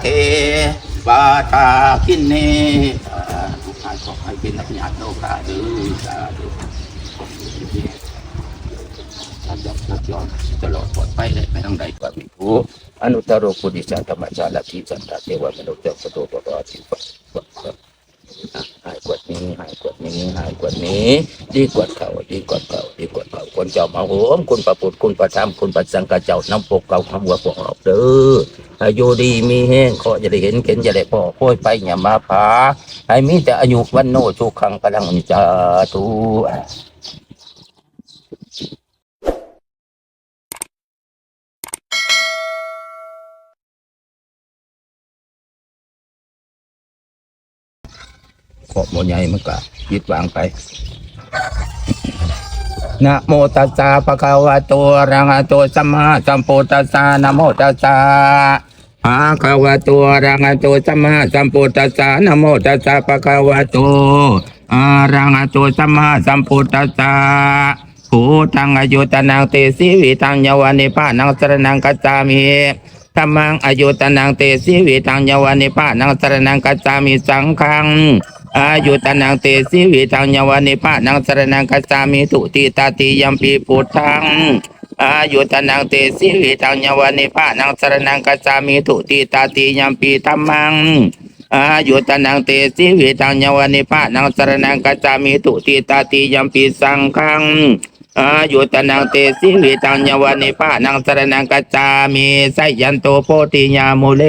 เทวาตาคินเนทุกท่านขอให้เป็นนักญาติโลกาดื้อสาธุท่านยอมยอมตลอดปลอดภัยเลยไม่ต้องใดกว่ามีผู้อนุตตรโรปุริสธรรมชาติทิสันตเทวมนุษย์เจ้าสโตปะปะทิปะปะปะอะ หายกวดนี้หายกวดนี้หายกวดนี้ ดีกวดเก่าดีกวดเก่าดีกวดเก่าคนเจ้ามาโหมคุณประปุตคุณประทามคุณประสังกะเจ้าน้ำปกเก่าคำหัวปกออกเด้ออายุดีมีแห้งขอจะได้เห็นเข็นจะได้พอค่อยไปอย่ามาพาให้มีแต่อายุวันโนชุกขังกำลังจาตุ ขอโมใหญ่มันก็ยึดวางไปนะโมตัสสะภะคะวะโตอะระหะโตสัมมาสัมพุทธัสสะนะโมตัสสะภะคะวะโตอะระหะโตสัมมาสัมพุทธัสสะนะโมตัสสะภะคะวะโตอะระหะโตสัมมาสัมพุทธัสสะภูตังอายุตนังเตสิวิตังยวานิพานังสรนังกัจจามิธรรมังอายุตนังเตสิวิตังยวานิพานังสรนังกัจจามิสังฆัง อายุตนังเตสิวิทังยวานิพานังสรนังกัจจามิตุติตาติยัมปีพุทธังอายุตนังเตสิวิทังยวานิพานังสรนังกัจจามิตุติตาติยัมปีธัมมังอายุตนังเตสิวิทังยวานิพานังสรนังกัจจามิตุติตาติยัมปีสังฆังอายุตนังเตสิวิทังยวานิพานังสรนังกัจจามิไสยันโตโพธิญามุเล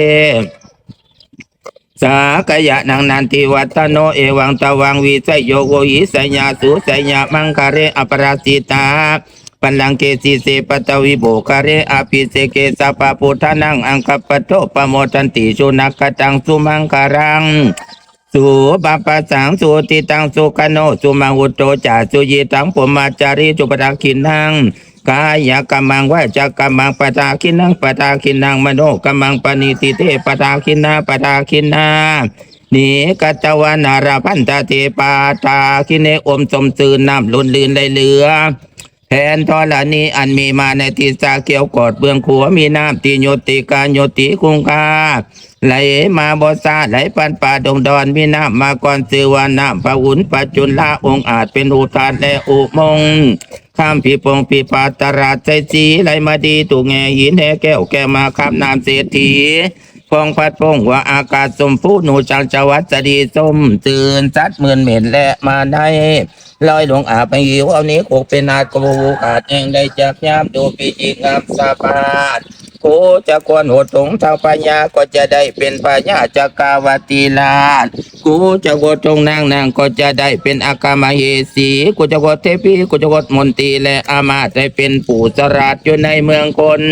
สากยะนังนันติวัตโนเอวังตวังวิสยโยโวหิสยาสุสยามังคาเรอปราสิตาปัลังเกสีเสปตวิโบคาเรอภิเสเกสปะพุทธานังอังคปโตปโมทันติชุนักตังสุมังคารังสุปปะสังสุติตังสุกโนสุมังอุโตจาสุยิตังปุมาจาริจุปราคินัง กายกรรมังวาจากรรมังปตาคินังปตาคินังมโนกรรมังปณิติเตปตาคินาปตาคินานิกัตวานาราพันตเตปาตาคิเนอมสมซืนน้ำลุนลืนไหลเหลือแผนทอลนีอันมีมาในทิศาเกี่ยวกอดเบื้องขัวมีน้ำติโยติกาโยติคุงคาไหลมาบอซาไหลปันป่าดงดอนมีน้ำมาก่อนสือวาน้ำพระอุนปัจจุลาองอาจเป็นอุทานและอุมงค์ ข้ามปีปงปีปาตราดใจจีไหลมาดีตุแงหินแหแก้วแก้มาข้ามน้ำเศรษฐีพองพัดพงว่าอากาศสมฟูหนูจังจวัดจดีส้มตื่นซัดเหมือนเหม็นและมาได้ลอยหลงอาบไปหิวเอานี้โขกเป็นนาโกขาดเองได้จากยามดูปีจิงามสะบา กูจะควรหดถงท่าปัญญาก็จะได้เป็นปัญญาจักรวติลาชกูจะกตรงนางนางก็จะได้เป็นอากามเหสีกูจะโกเทพีกูจะโกมนตรีและอามาได้เป็นปู่สราชอยู่ในเมืองคน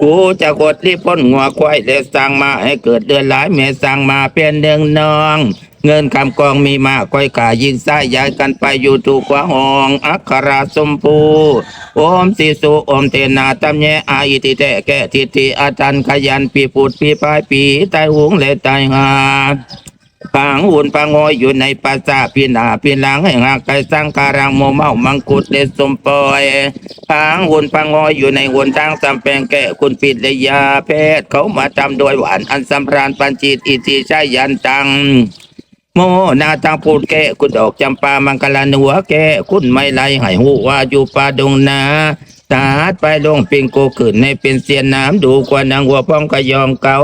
กูจะกดรีบพ้นงัวควายและสร้างมาให้เกิดเดือนหลายเมสร้างมาเป็นเดืองนอง เงินคำกองมีมากก้อยกายิงซ้ายย้ายกันไปอยู่ถูกขวาห้องอัคราสมภูโอมสิสุโอมเตนาตำแยอาอิติเตแก่ทิติอาจันขยันปีปุดปีปลายปีตายหุงและตายหาปังหุ่นปังงอยอยู่ในภาษาพินาพิหลังให้หักไก่สังการังโมเมามังคุดเดสมปอยปังหุ่นปังงอยอยู่ในหุ่นทางสำแปงแก่คุณปิดเลยยาเพศเขามาจำโดยหวานอันสำราญปัญจิตอิติชัยยันตัง โมนาทางพูดแก่คุณดอกจำปามังกลานัวแก่คุณไม่ไล่ให้หูว่าอยู่ป่าดงนาตาดไปลงปิงโกขึ้นในเป็นเสียนน้ำดูกว่านางวัวป้องกะยอมเกา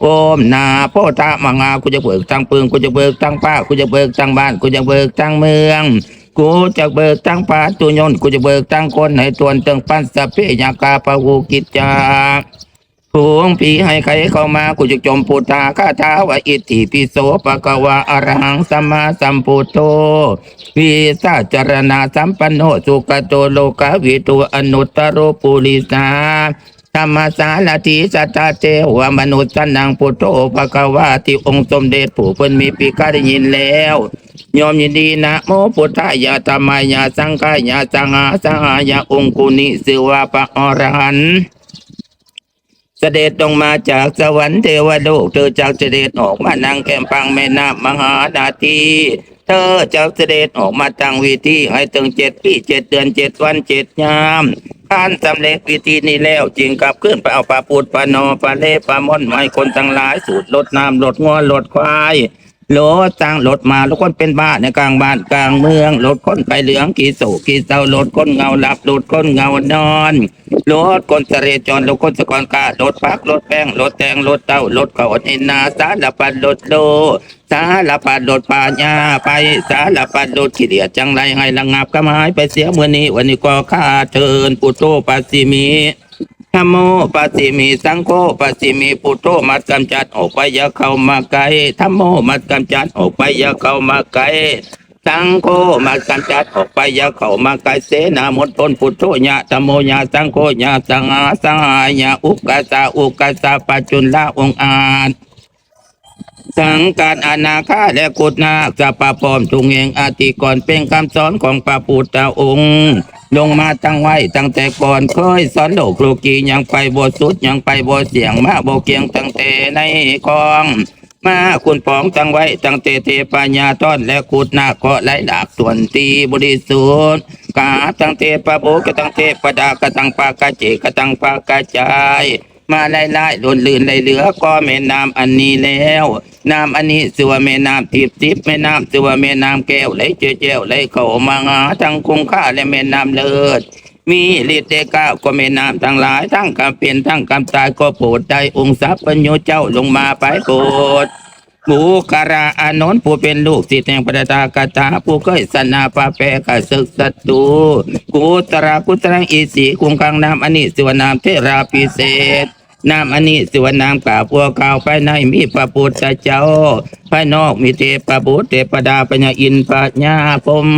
โอมนาพ่อตามังอากูจะเบิกทั้งปืนกูจะเบิกทั้งป้ากูจะเบิกทั้งบ้านกูจะเบิกทั้งเมืองกูจะเบิกทั้งป่าตุยนกูจะเบิกทั้งคนให้ตวนตึงปั้นสะเพยากาปะหูกิจจา พวงปีให้ใครเข้ามากูจะจมพุทธาคาถาวอิทธิปิโสปะกวาอรหังสัมมาสัมพุทโธวิสาจารณาสัมปันโนสุขโตโลกาวิตูอนุตตรโรปุริสาธรรมสารติสัตเจวมนุษย์สนังพุทโธภะควาที่องค์สมเด็จผู้เพิ่นมีปีกาได้ยินแล้วยอมยินดีนะโมพุทธายาธรรมายาสังฆายาสังหาสังหายาองคุนิสิวาปะอรหันต์ เสด็จลงมาจากสวรรค์เทวโลกเธอจากเสด็จออกมานั่งแก้มปังแม่น้ำมหานาทีเธอจะเสด็จออกมาตั้งวิธีให้ถึงเจ็ดปีเจ็ดเดือนเจ็ดวันเจ็ดยามท่านสำเร็จวิธีนี้แล้วจึงกลับขึ้นไปเอาปลาปูดปลาโนปลาเล่ปลาม่อนไม้คนทั้งหลายสูตรลดน้ำลดงัวลดควาย รถจ้างรถมาแล้วคนเป็นบ้านในกลางบ้านกลางเมืองรถคนไปเหลืองกี่โศกกี่เศร้ารถคนเงาหลับรถคนเงานอนรถคนเสรจรรถคนสกรการถพักรถแป้งรถแตงรถเต้ารถเขาเอ็นนาสารพัดรถโลสารพัดโดดป่าญาไปสารพัดโดดขี้เดียจังไรให้ระงับกระหมายไปเสียเมื่อนี้วันนี้ก็ข้าเชิญปุโตปัสสิมี ธโมปัสสิมีสังโฆปัสสิมีปุโตมัดกำจัดออกไปอย่าเข้ามาไกลธรรมโมมัดกำจัดออกไปอย่าเข้ามาไกลสังโฆมัดกำจัดออกไปอย่าเข้ามาไกลเสนามดตนปุโตญะธรรมโมญะสังโฆญะสังอาสังหายะอุกกาสาอุกกาสาปัจจุลละองค์อาจสังการอนาคาและกุฎนาจะปะปอมทุงเองอาติก่อนเป็นคำสอนของพระพุทธองค์ ลงมาตั้งไว้ตั้งแต่ก่อนเคยสอนโลกโลกียังไปบทสุดยังไปบทเสียงมาโบเกียงตั้งแต่ในกองมาคุณปองตั้งไว้ตั้งแต่เทปัญญาต้อนและขุดนาคก็ไหลหลากส่วนตีบริสุทธิ์กาตั้งเทปะโบกตั้งเทปะดากตั้งปากาเจกตั้งปากาจ มาไล่ไล่ลนลื่นไหลเหลือ ก็แม่น้ำอันนี้แล้วน้ำอันนี้สือว่าแม่น้ำทิพย์ทิพย์แม่น้ำสือว่าแม่น้ำแก้วไหลเจียวเจียวไหลเข้ามาหาทั้งคงค่าและแม่น้ำเลิศมีฤทธิ์เดก้าก็แม่น้ำทั้งหลาย ทั้งกำเป็นทั้งกำตายก็โปรดใจองค์สัพพัญโยเจ้าลงมาไปโปรด บุคาราอานนท์ผู้เป็นลูกศิษย์แห่งปตากตาผู้เคยสนาปาแปกศึกศัตรูกุตระกุตรังอิสีคุงกังนามอนิสวนามเทราพิเศษ นามอันนี้สิวนามกาพัวกาวภายในมีพระพุทธเจ้าภายนอกมีเทพบุตรเทพดาปัญญาอินปัญญาพม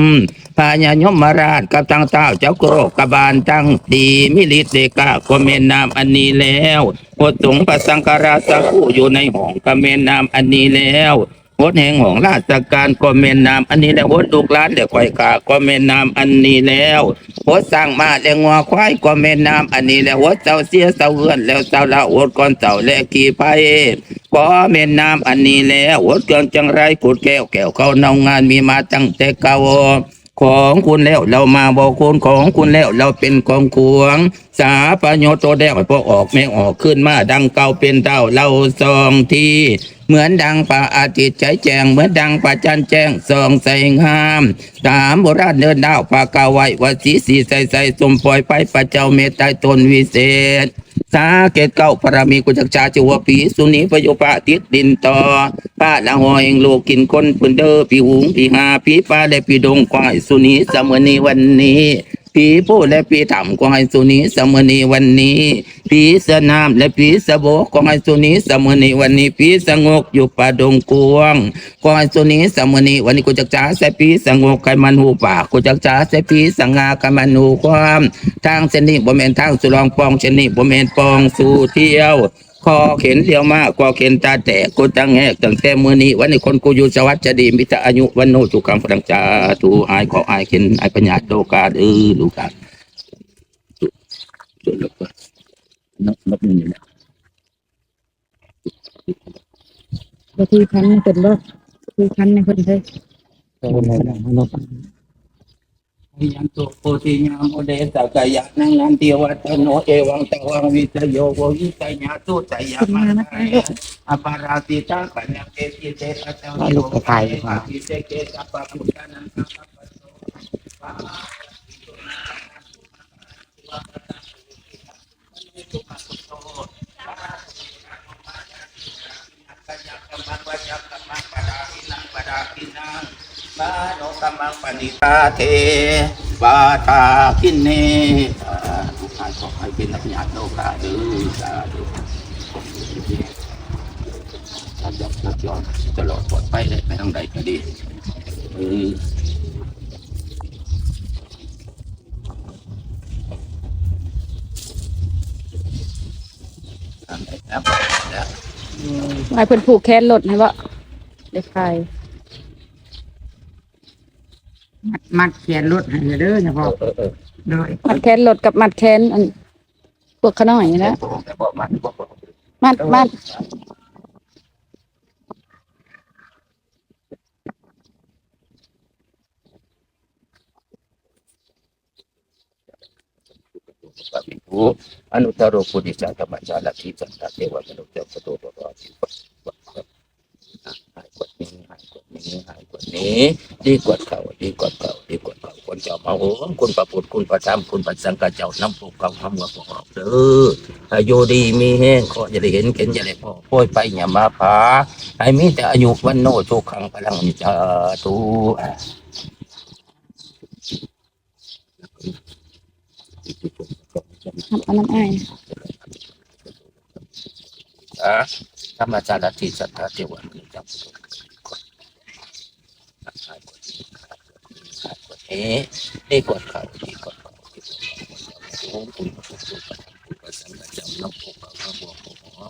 พญายมราชกับตั้งเต้าเจ้าโกรกกบาลตั้งดีมิลิเดกาก็เมนนามอันนี้แล้วกดสงประสังฆราสักคู่อยู่ในห้องก็เมนนามอันนี้แล้ว วดแห่งของราชการก็เมนนามอันนี้แล้ววดลูกหลานเด็กควายกาก็เมนนามอันนี้แล้ววดสร้างมาและงัวควายก็เมนนามอันนี้แล้ววดเจ้าเสียเสาเอื้อนแล้วเจ้าละวดก้อนเจ้าและกี่ไพก็เมนนามอันนี้แล้ววดเกินจังไรขุดแก้วแก้วเขาเนางานมีมาตั้งแต่เก่า ของคุณแล้ว เรามาบอกคุณของคุณแล้ว เราเป็นกองควง สาปโยโตแดกพอออกไม่ออกขึ้นมาดังเก่าเป็นเต่าเราซองทีเหมือนดังพระอาทิตย์ใจแจ้งเหมือนดังพระจันแจ้งซองใส่งามตามโบราณเดินดาวพากาไว้วัดสีสีใสใสสมปล่อยไปพระเจ้าเมตตาตนวิเศษ สาเกตเก้าพระมีกุจักชาจิวปีสุนีพโยปะติดดินต่อป้าละหอยเองโลกกินคนปืนเดอปีหุงปีหาปีป้าได้ปีดงควายสุนีเสมอนีวันนี้ ปีผู้และปีถ่ำควายสุนีเสมอนีวันนี้ปีสนามและปีสโบกควายสุนีเสมอนีวันนี้ปีสงกอยู่ป่าดงกวงควายสุนีเสมอนีวันนี้กุจักชาใส่ปีสงกไขมันหูปากกุจักชาใส่ปีสงาไขมันหูความ ทางเส้นนี้บ่แม่นทางสุรองปองเส้นนี้บ่แม่นปองสู่เที่ยว คอเข็นเดียวมากกว่าเข็นตาแตกกูตั้งแหกตั้งแต่มื้อนี้ วันนี้คนกูอยู่สวัสดิ์จะดีมิตรอายุวันโนสุขังพลังจาตูอายขออายเข็นอายปัญญาโตกาเออลูกกันจุดลบก็นกนกนี่แหละบางทีคันในคนบ่คือคันในคนเด้อ ยังตุโพธิญาโมเดสกายะนังนันติวัตโนเอวังตวังวิจโยโวยิตญาตุตยามาอปาราติตาปัญญาเกติเตตะเตวลูกกายมาติเตเกตะปะพุทธานังสัพ บาโนกัมมังปณิตาเทบาทาคินเนทุกท่านขอให้เป็นนักญาติโลกาดือสาธุท่านยอมยอมตลอดปลอดภัยได้ไปทางใดก็ดีเออทำได้ครับแล้วหมายเพิ่นผูกแขนรถให้บ่ได้ขา มัดแขนรถให้เด้อนะพ่อโดยมัดแขนรถกับมัดแขนอันพวกขน้อยนี่แหล้วแต่บอกมันบอกบอกมัดมัดว่ามีผู้อนุตตรโรปุณิจักรรมจารทิจันตเทวมนุษย์เจ้าสะโตปะปะสิปะปะ หายกว่านี้หายกว่านี้หายกว่านี้ ดีกว่าเก่าดีกว่าเก่าดีกว่าเก่าคนเจ้ามาโหมคุณประพุทธคุณประธรรมคุณประสังกะเจ้าน้ำปกเก่าทำว่าพวกเราเด้ออายุดีมีแห้งขอจะได้เห็นเห็นจะได้พอโป้ยไปอย่ามาพาให้มีแต่อายุวันโนโชคังพลังมิจาตุทำอันนั้นอ้ายอะ ธรรมจาติสัทธาเทวันจับเอ๊ะได้กดเขาดีกดเขาโอ้คุณพระพุทธคุณพระสังฆเจ้าน้ำปกเก่าพระบัวหัว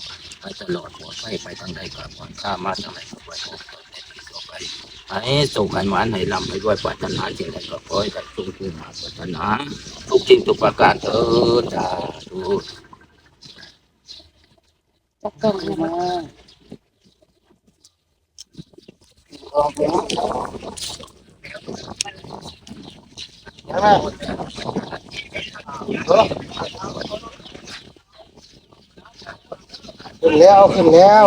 ไปตลอดหัวไปไปทางใดก็หวนข้ามาทางไหนก็ไปก็ไปก็ไปให้สุขให้หวานให้ลำให้ด้วยปรารถนาสิ่งใดก็ขอให้ได้สมคือมาปรารถนา ทุกสิ่งทุกประการเถิดสาธุ จักกล้องนะ ขึ้นแล้ว ขึ้นแล้ว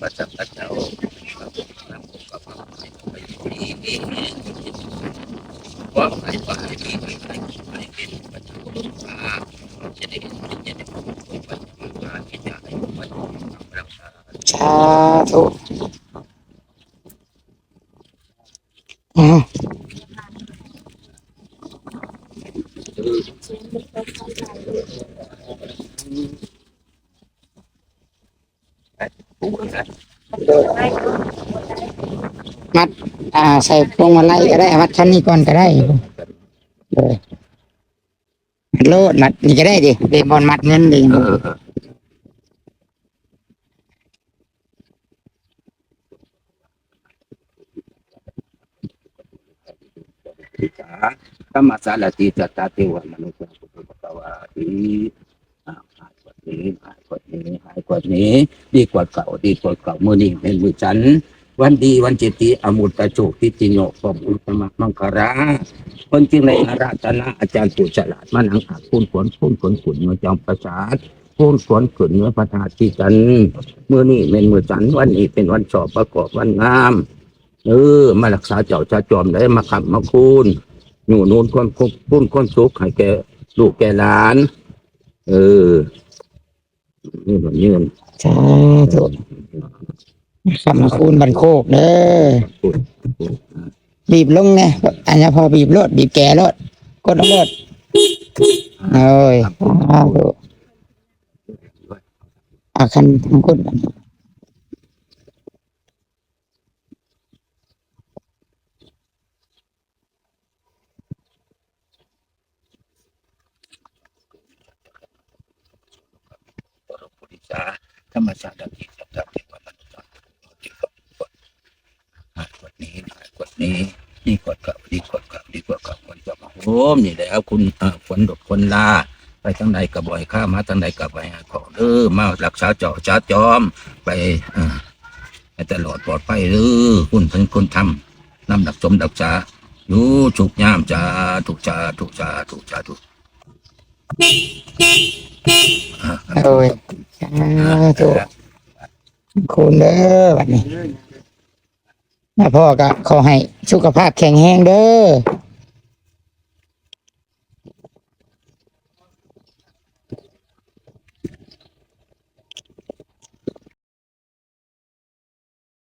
พระสัมพุทธเจ้าว่าไปไปมีไปไปไปเป็นพระเจ้าจะได้จะได้ไปมาที่จะให้ไปรักษา สาธุอ้าวผู้นะมัด อ่า ใส่พวงมาลัยก็ได้ มัดชั้นนี้ก่อนก็ได้เออมัดโลดมัดนี่ก็ได้ดิเดบอลมัดเงินดิ เออทิจาธรรมสารติจัตตาเทวมนุษย์พุทธภควาทีหายกว่านี้หายกว่านี้หายกว่านี้ ดีกว่าเก่าดีกว่าเก่ามือนี้เป็นมือฉัน วันดีวันจิตติอมุตตะโจกทิติโยปมอุตมะมังคาราคนจึงในอาราธนาอาจารย์ผู้ฉลาดมานังอาจพูนฝนพูนฝนขุนมาจอมประสาทพูนฝนขุนเนื้อพระธาตุที่กันเมื่อนี้เป็นมือฉันวันนี้เป็นวันสอบประกอบวันงาม เออ มารักษาเจ้าชาจอมได้มาขับมาคูณหนูนูนคนคุกพูนคนสุขให้แก่ลูกแก่หลาน เออ นี่แบบนี้มันสาธุขอบมาคูณบันโคกเด้อพูดบีบลงไงอันนี้พอบีบรถบีบแก่รถกดลงรถโอ้ยสาธุอาคันทั้งคน รปุริสาธรรมชาติที่จะทำให้ความันต่างที่กดกดหายกดนี้หายกดนี้นี่กดกับดีกดกับดีกดกับคนจะมาโอ้มนี่แหละคุณฝนดกคนลาไปทางใดกับบ่อยข้ามาทางใดกับไปของเด้อมารักษาเจาะจ้าจอมไปอ่ตลอดปลอดภัยเด้อคุณเป็นคนทำนำดักสมดักษาอยู่ฉุกยามจ้าถูกจ้าถูกจ้าถูกจ้าถูก โอ้ยสาธุคุณเด้อบันนี้แม่พ่อก็ขอให้สุขภาพแข็งแรงเด้อ